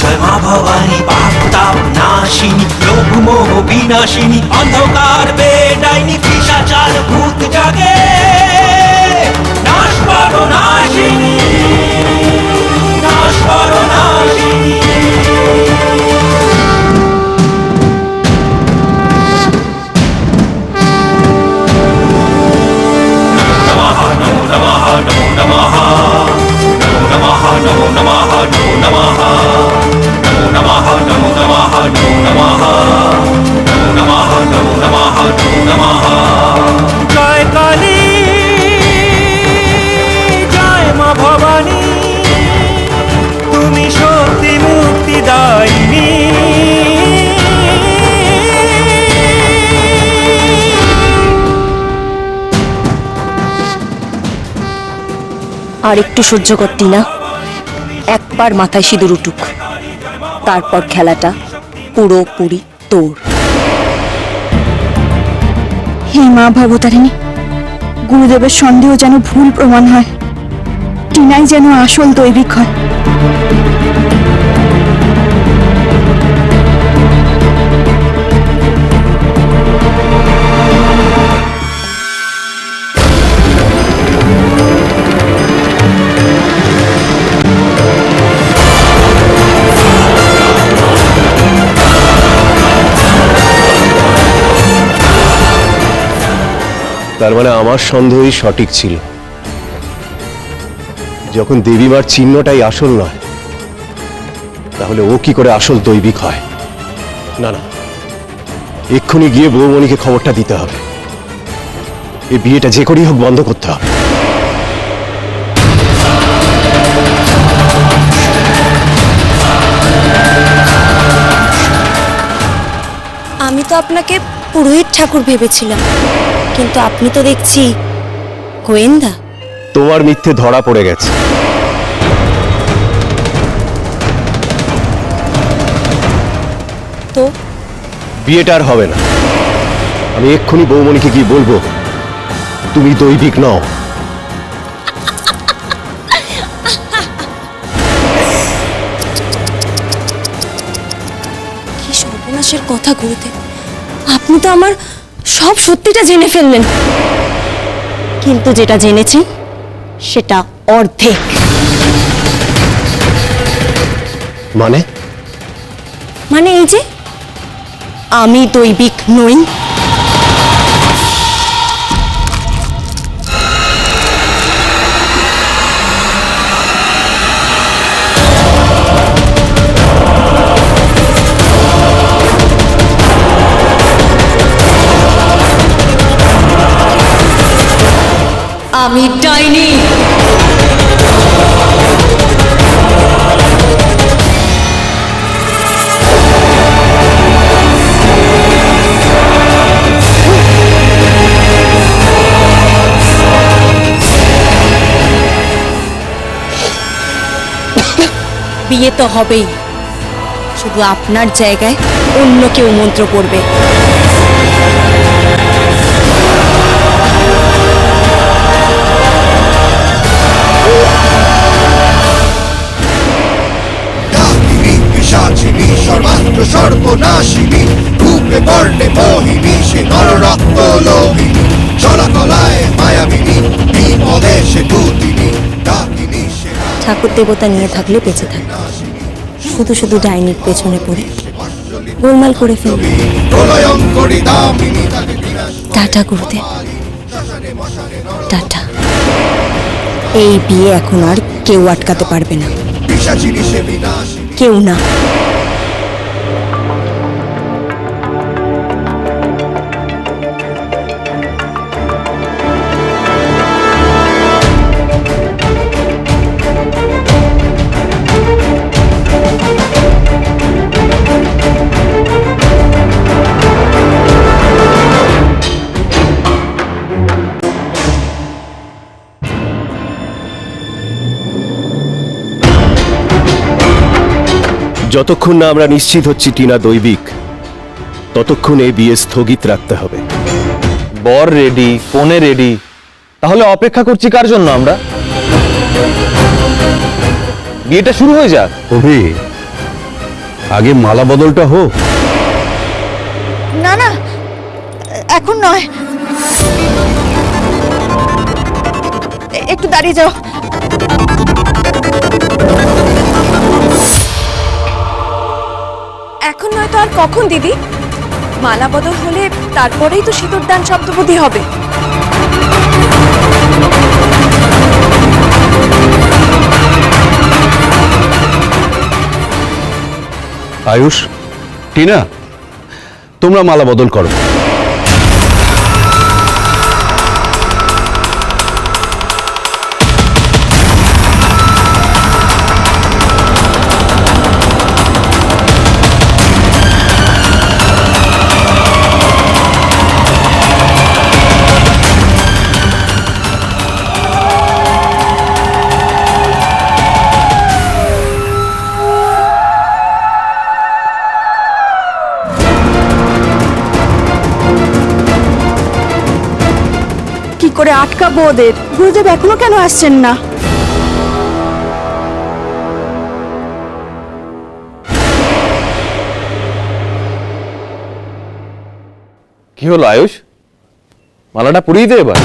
জয় মা ভবানী পাপ নাশিনী, লোভ মোহ বিনাশিনী, অন্ধকার বেডাইনি পিশাচার ভূত জাগে। নাশ করো নাশিনী, নাশ করো নাশিনী। নমঃ নমো নমঃ নমো। আর একটু সহ্য করতি না। একবার মাথায় সিঁদুর উঠুক। তারপর খেলাটা পুরোপুরি তোর। হে মা ভবতারিণী গুরুদেবের সন্দেহ যেন ভুল প্রমাণ হয় টিনাই যেন আসল দৈবিক হয়। তার মানে আমার সন্দেহই সঠিক ছিল। যখন দেবীমার চিহ্নটাই আসল নয়, তাহলে ও কি করে আসল দৈবিক হয়? না না। এক্ষুনি গিয়ে বৌমণিকে খবরটা দিতে হবে। এই বিয়েটা যে করেই হোক বন্ধ করতে হবে। আমি তো আপনাকে পুরোহিত ঠাকুর ভেবেছিলাম। কিন্তু আপনি তো দেখছি গোয়েন্দা। তোমার মিথ্যে ধরা পড়ে গেছে। তো? বিয়েটা আর হবে না। আমি এক্ষুনি বৌমণিকে গিয়ে বলব তুমি দৈবিক নও। কি সর্বনাশের কথা গুরুদেব আপনি তো আমার সব সত্যিটা জেনে ফেললেন। কিন্তু যেটা জেনেছি সেটা অর্ধেক। মানে? মানে এই যে আমি দৈবিক নই। বিয়ে তো হবেই। শুধু আপনার জায়গায় অন্য কেউ মন্ত্র সর্বাস্ত্র সর্বনাশিনী, রূপে বর্ণে মোহিনী, সে নররক্ত লোহিনী, চলাকলায় মায়াবিনী বিপদে সে ঠাকুর দেবতা নিয়ে থাকলে বেঁচে থাকে শুধু শুধু ডাইনির পেছনে পড়ে গোলমাল করে বিনাশ টাটা করতে টাটা। এই বিয়ে এখন আর কেউ আটকাতে পারবে না। কেউ না। যতক্ষণ না আমরা নিশ্চিত হচ্ছি টিনা দৈবিক ততক্ষণ এই বিয়ে স্থগিত রাখতে হবে। বর রেডি ফোনে রেডি। তাহলে অপেক্ষা করছি কার জন্য আমরা? বিয়েটা শুরু হয়ে যাক। অভি আগে মালা বদলটা হোক। না না এখন নয়। একটু দাঁড়িয়ে যাও। এখন নয়তো আর কখন, দিদি? মালা বদল হলে তারপরেই তো সিঁদুর দান শব্দবোধী হবে। আয়ুষ, টিনা, তোমরা মালা বদল করো। আটকাবো ওদের। গুরুদেব এখনও কেন আসছেন না? কি হলো আয়ুষ? মালাটা পুড়িয়ে দে এবার।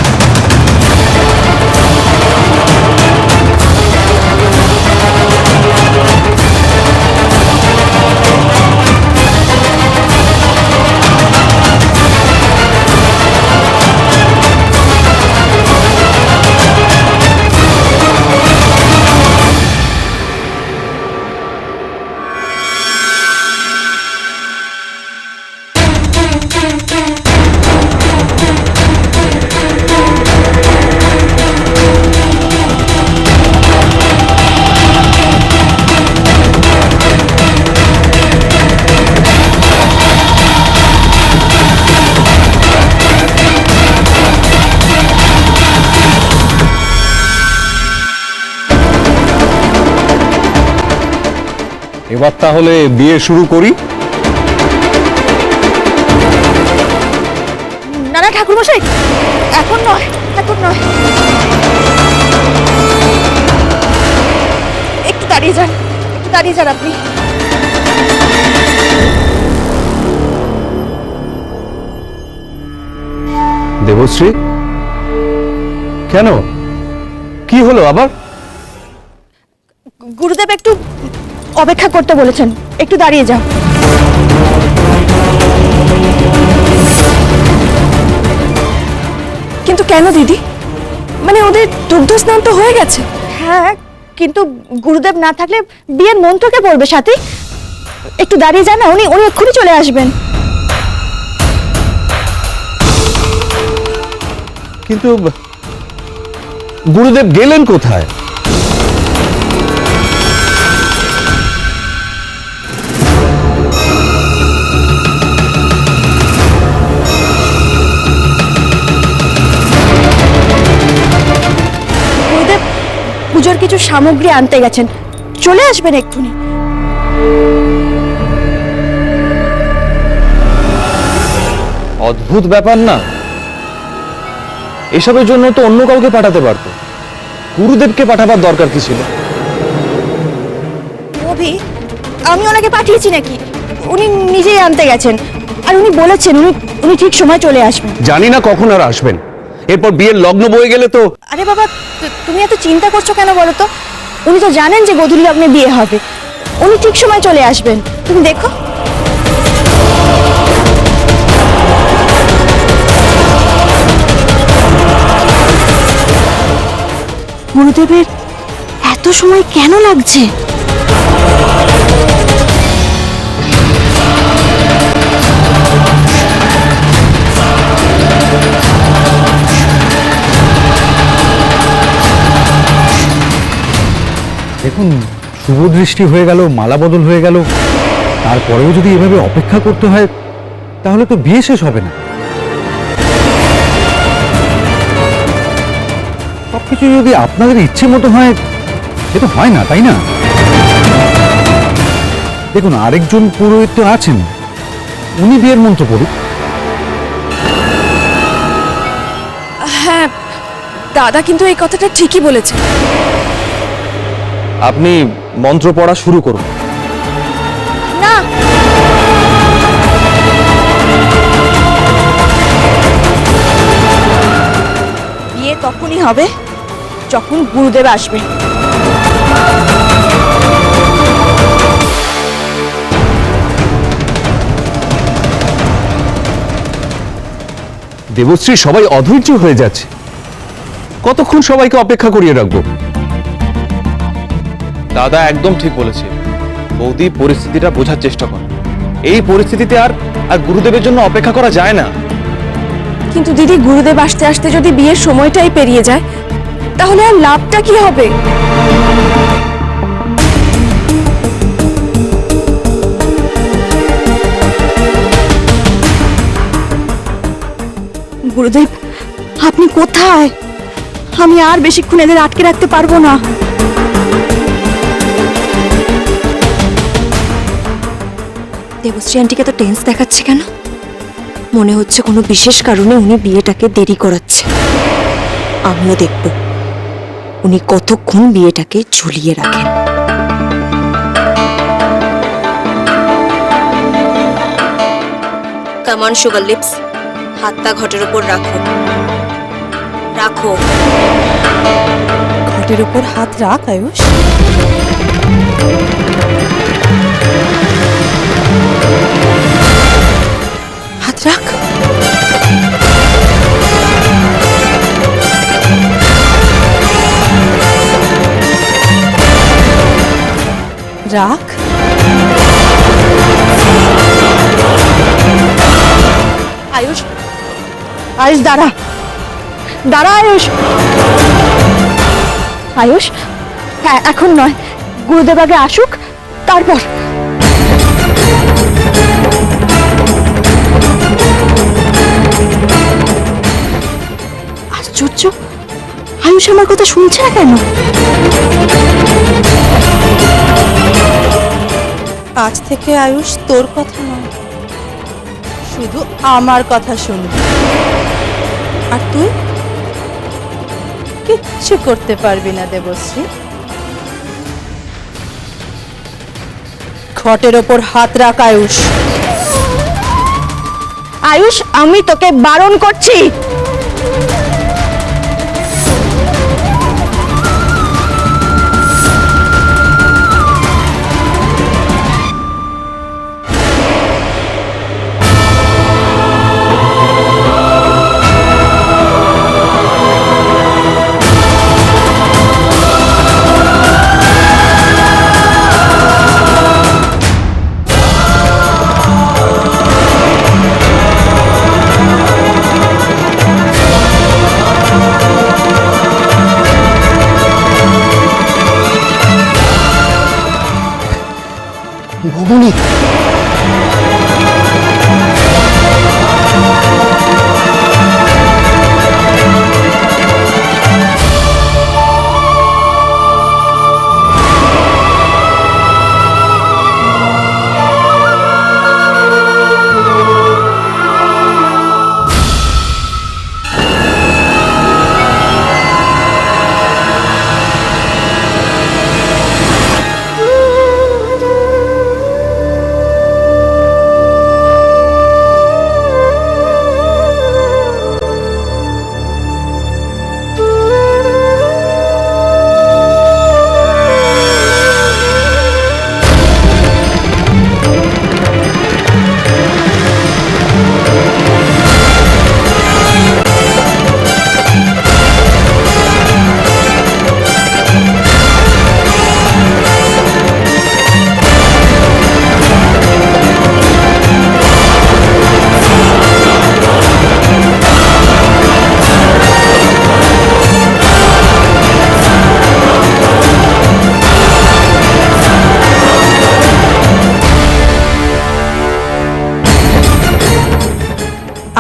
এবার তাহলে বিয়ে শুরু করি। না না ঠাকুরমশাই এখন নয় এখন নয়। একটু দাঁড়িয়ে যান একটু দাঁড়িয়ে যান আপনি। দেবশ্রী? কেন? কি হলো আবার? গুরুদেব একটু অপেক্ষা করতে বলেছেন। একটু দাঁড়িয়ে যাও। কিন্তু কেন দিদি? মানে ওদের দুগ্ধ স্নান তো হয়ে গেছে। হ্যাঁ কিন্তু গুরুদেব না থাকলে বিয়ের মন্ত্রকে পড়বে সাথী? একটু দাঁড়িয়ে যান না উনি উনি এক্ষুনি চলে আসবেন। কিন্তু গুরুদেব গেলেন কোথায়? কিছু সামগ্রী আনতে গেছেন। চলে আসবেন এক্ষুনি। অদ্ভুত ব্যাপার না। এসবের জন্য তো অন্য কাউকে পাঠাতে পারতো। গুরুদেবকে পাঠাবার দরকার কি ছিল? অভি আমি ওনাকে পাঠিয়েছি নাকি? উনি নিজেই আনতে গেছেন। আর উনি বলেছেন উনি উনি ঠিক সময় চলে আসবেন। জানি না কখন আর আসবেন। এরপর বিয়ের লগ্ন বয়ে গেলে তো আরে বাবা তুমি এত চিন্তা করছ কেন বলো তো? উনি তো জানেন যে গধূলি লগ্নে বিয়ে হবে। উনি ঠিক সময় চলে আসবেন। তুমি দেখো। গুরুদেবের এত সময় কেন লাগছে? দেখুন, শুভ দৃষ্টি হয়ে গেল, মালা বদল হয়ে গেল। তারপরেও যদি এভাবে অপেক্ষা করতে হয়, তাহলে তো বিয়ে শেষ হবে না। সবকিছু যদি আপনাদের ইচ্ছে মতো হয়, সে তো হয় না, তাই না? দেখুন, আরেকজন পুরোহিত তো আছেন। উনি বিয়ের মন্ত্র পড়ুক। হ্যাঁ দাদা কিন্তু এই কথাটা ঠিকই বলেছে আপনি মন্ত্র পড়া শুরু করুন। না। বিয়ে তখনই হবে যখন গুরুদেব আসবে দেবশ্রী সবাই অধৈর্য হয়ে যাচ্ছে। কতক্ষণ সবাইকে অপেক্ষা করিয়ে রাখব? দাদা একদম ঠিক বলেছে। বৌদি পরিস্থিতিটা বোঝার চেষ্টা কর। এই পরিস্থিতিতে আর আর গুরুদেবের জন্য অপেক্ষা করা যায় না। কিন্তু দিদি, গুরুদেব আসতে আসতে যদি বিয়ের সময়টাই পেরিয়ে যায়, তাহলে আর লাভটা কি হবে? গুরুদেব, আপনি কোথায়? আমি আর বেশিক্ষণ এদের আটকে রাখতে পারব না। দেবশ্রী আন্টিকে তো টেন্স দেখাচ্ছে কেন? মনে হচ্ছে কোনো বিশেষ কারণে উনি বিয়েটাকে দেরি করাচ্ছে। আমিও দেখব। উনি কতক্ষণ বিয়েটাকে ঝুলিয়ে রাখেন। কামান সুগার লিপস হাতটা ঘটের উপর রাখো। রাখো। ঘটের উপর হাত রাখ আয়ুষ। হাত রাখ রাখ আয়ুষ আয়ুষ দাঁড়া দাঁড়া আয়ুষ আয়ুষ হ্যাঁ এখন নয়। গুরুদেব আগে আসুক, তারপর। আশ্চর্য আয়ুষ আমার কথা শুনছে না কেন? আজ থেকে আয়ুষ তোর কথা নয় শুধু আমার কথা শুনবি। আর তুই? কিচ্ছু করতে পারবি না দেবশ্রী। ঘটের ওপর হাত রাখ আয়ুষ। আয়ুষ আমি তোকে বারণ করছি।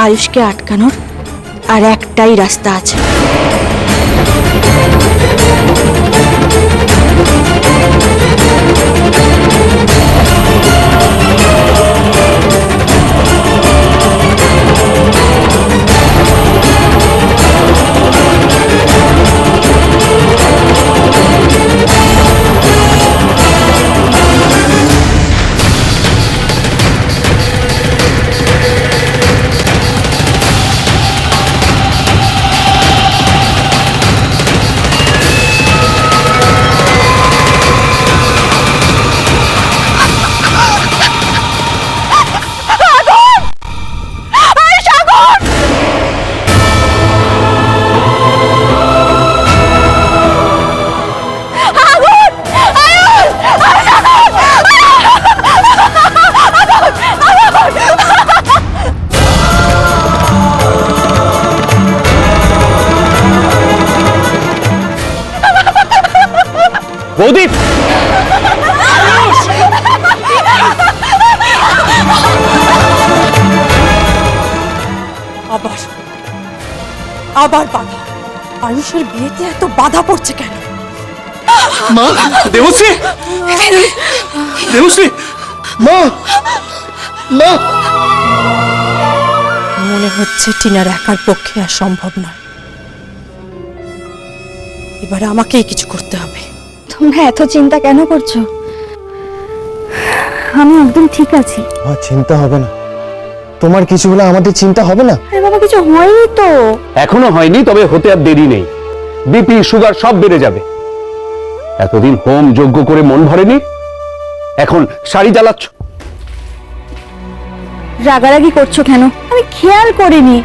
আয়ুষকে আটকানোর আর একটাই রাস্তা আছে। বৌদি আবার। আবার বাধা আয়ুষের বিয়েতে এত বাধা পড়ছে কেন? মা দেবশ্রী দেবশ্রী মা! মা! মনে হচ্ছে টিনার একার পক্ষে আর সম্ভব নয়। এবার আমাকেই কিছু করতে হবে। তোমরা এত চিন্তা কেন করছ? আমি একদম ঠিক আছি। আমার চিন্তা হবে না। তোমার কিছু হলে আমাদের চিন্তা হবে না? আরে বাবা কিছু হয়নি তো। এখনও হয়নি তবে হতে আর দেরি নেই। বিপি সুগার সব বেড়ে যাবে। এতদিন হোম যজ্ঞ করে মন ভরেনি? এখন শাড়ি জ্বালাচ্ছ। রাগারাগি করছ কেন? আমি খেয়াল করিনি।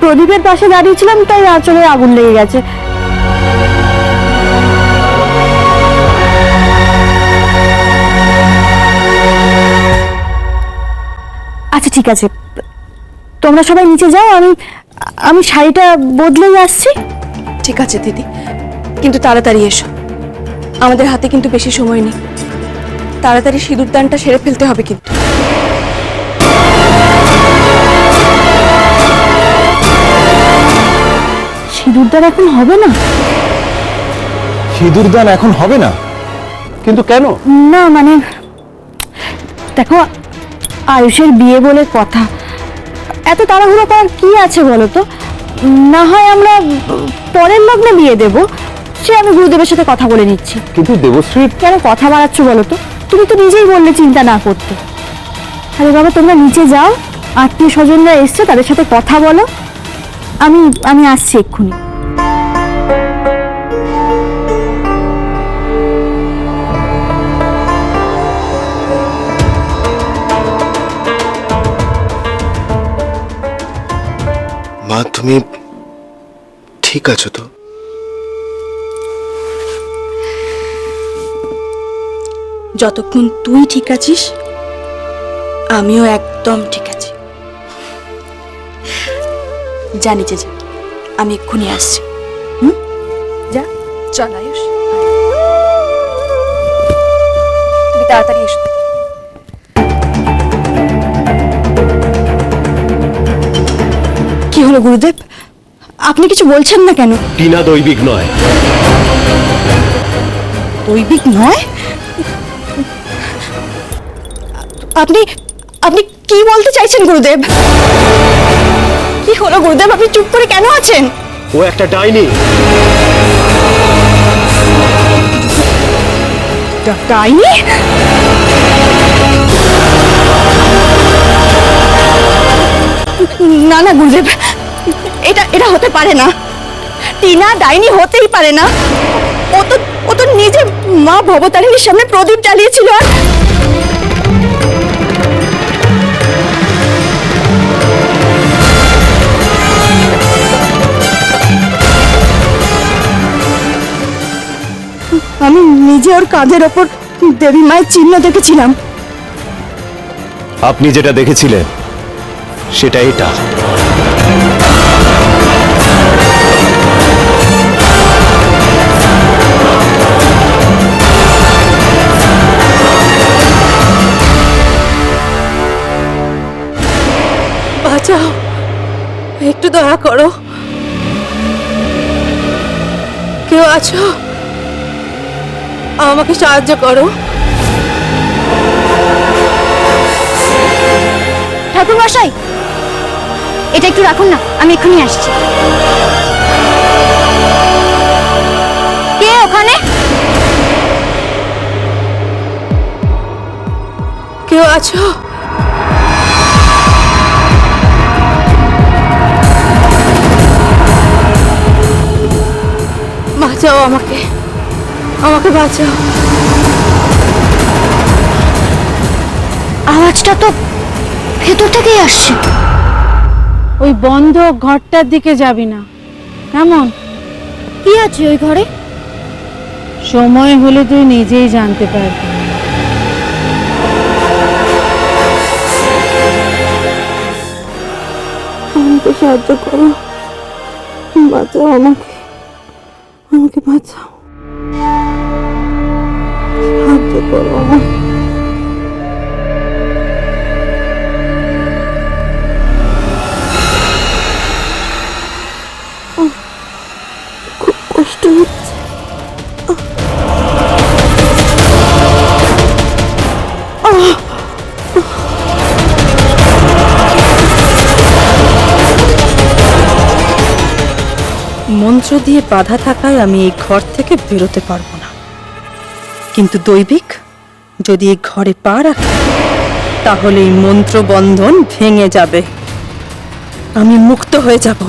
প্রদীপের পাশে দাঁড়িয়েছিলাম তাই আঁচলে আগুন লেগে গেছে। আচ্ছা ঠিক আছে। তোমরা সবাই নিচে যাও আমি আমি শাড়িটা বদলেই আসছি। ঠিক আছে দিদি। কিন্তু তাড়াতাড়ি এসো। আমাদের হাতে কিন্তু বেশি সময় নেই। তাড়াতাড়ি সিঁদুর দানটা সেরে ফেলতে হবে কিন্তু। সিঁদুরদার এখন হবে না? সিঁদুর দান এখন হবে না? কিন্তু কেন? না মানে দেখো আয়ুষের বিয়ে বলে কথা। এত তাড়াহুড়ো করার কি আছে বলো তো? না হয় আমরা পরের লগ্নে বিয়ে দেব সে আমি গুরুদেবের সাথে কথা বলে নিচ্ছি। কিন্তু দেবশ্রীর কেন কথা বাড়াচ্ছ বলো তো? তুমি তো নিজেই বললে চিন্তা না করতে। আরে বাবা তোমরা নিচে যাও আত্মীয় স্বজনরা এসছে তাদের সাথে কথা বলো। আমি আমি আসছি এক্ষুনি। তুমি ঠিক আছো তো? যতক্ষণ তুই ঠিক আছিস, আমিও একদম ঠিক আছি। জানি যে, আমি এক্ষুনি আসছি। হুম? যা, চল, আয়ুষ। তুমি তাড়াতাড়ি এসো। হলো গুরুদেব? আপনি কিছু বলছেন না কেন? টিনা দৈবিক নয়। দৈবিক নয়? আপনি আপনি কি বলতে চাইছেন গুরুদেব? কি হলো গুরুদেব? আপনি চুপ করে কেন আছেন? ও একটা ডাইনি। ডাইনি? না না গুরুদেব। এটা এটা হতে পারে না। টিনা ডাইনি হতেই পারে না। ও তো ও তো নিজে মা ভবতারিণীর সামনে প্রদীপ জ্বালিয়েছিল আর আমি নিজে ওর কাঁধের ওপর দেবী মায়ের চিহ্ন দেখেছিলাম। আপনি যেটা দেখেছিলেন, সেটা এটা। বাঁচাও। একটু দয়া করো। কেউ আছো? আমাকে সাহায্য করো। ঠাকুর মশাই এটা একটু রাখুন না আমি এক্ষুনি আসছি। কে ওখানে? কেউ আছো? বাঁচাও আমাকে। আমাকে বাঁচাও। আওয়াজটা তো ভেতর থেকেই আসছে। ওই বন্ধ ঘরটার দিকে যাবি না। কেমন? কি আছে ওই ঘরে? সময় হলে তুই নিজেই জানতে পারবি। আমাকে সাহায্য করো। বাঁচাও আমাকে। আমাকে বাঁচাও। সাহায্য করো খুব কষ্ট হচ্ছে। মন্ত্র দিয়ে বাধা থাকায় আমি এই ঘর থেকে বেরোতে পারব না। কিন্তু দৈবিক, যদি এই ঘরে পা রাখে, তাহলে এই মন্ত্রবন্ধন ভেঙে যাবে। আমি মুক্ত হয়ে যাব।